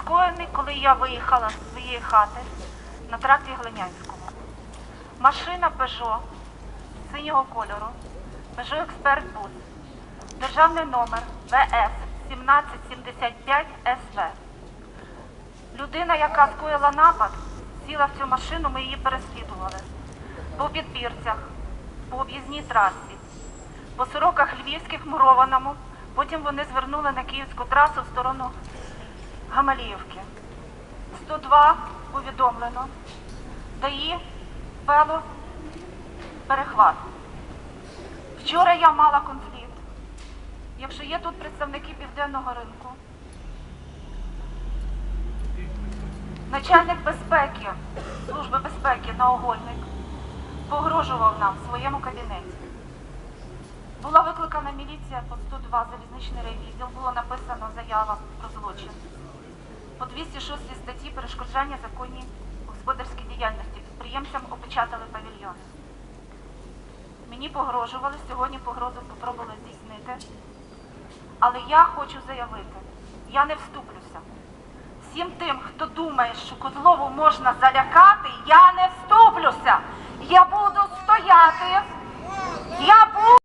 скоєний, коли я виїхала з своєї хати на тракті Глинянському. Машина Peugeot синього кольору, Peugeot Expert Bus, державний номер ВС 1775 СВ. Людина, яка скоїла напад, сіла в цю машину, ми її переслідували. По підбірцях, по об'їзній трасі, по сороках львівських мурованому. Потім вони звернули на київську трасу в сторону Гамаліївки. 102 повідомлено. ДАІ ввело перехват. Вчора я мала конфлікт. Якщо є тут представники південного ринку, начальник безпеки, служби безпеки Наогольник погрожував нам в своєму кабінеті. Була викликана міліція по 102 залізничний райвідділ, було написано заява про злочин. По 206 статті перешкоджання законній господарській діяльності підприємцям опечатали павільйони. Мені погрожували, сьогодні погрозу спробували здійснити. Але я хочу заявити, я не вступлюся. Всім тим, хто думає, що Козлову можна залякати, я не вступлюся. Я буду стояти. Я буду.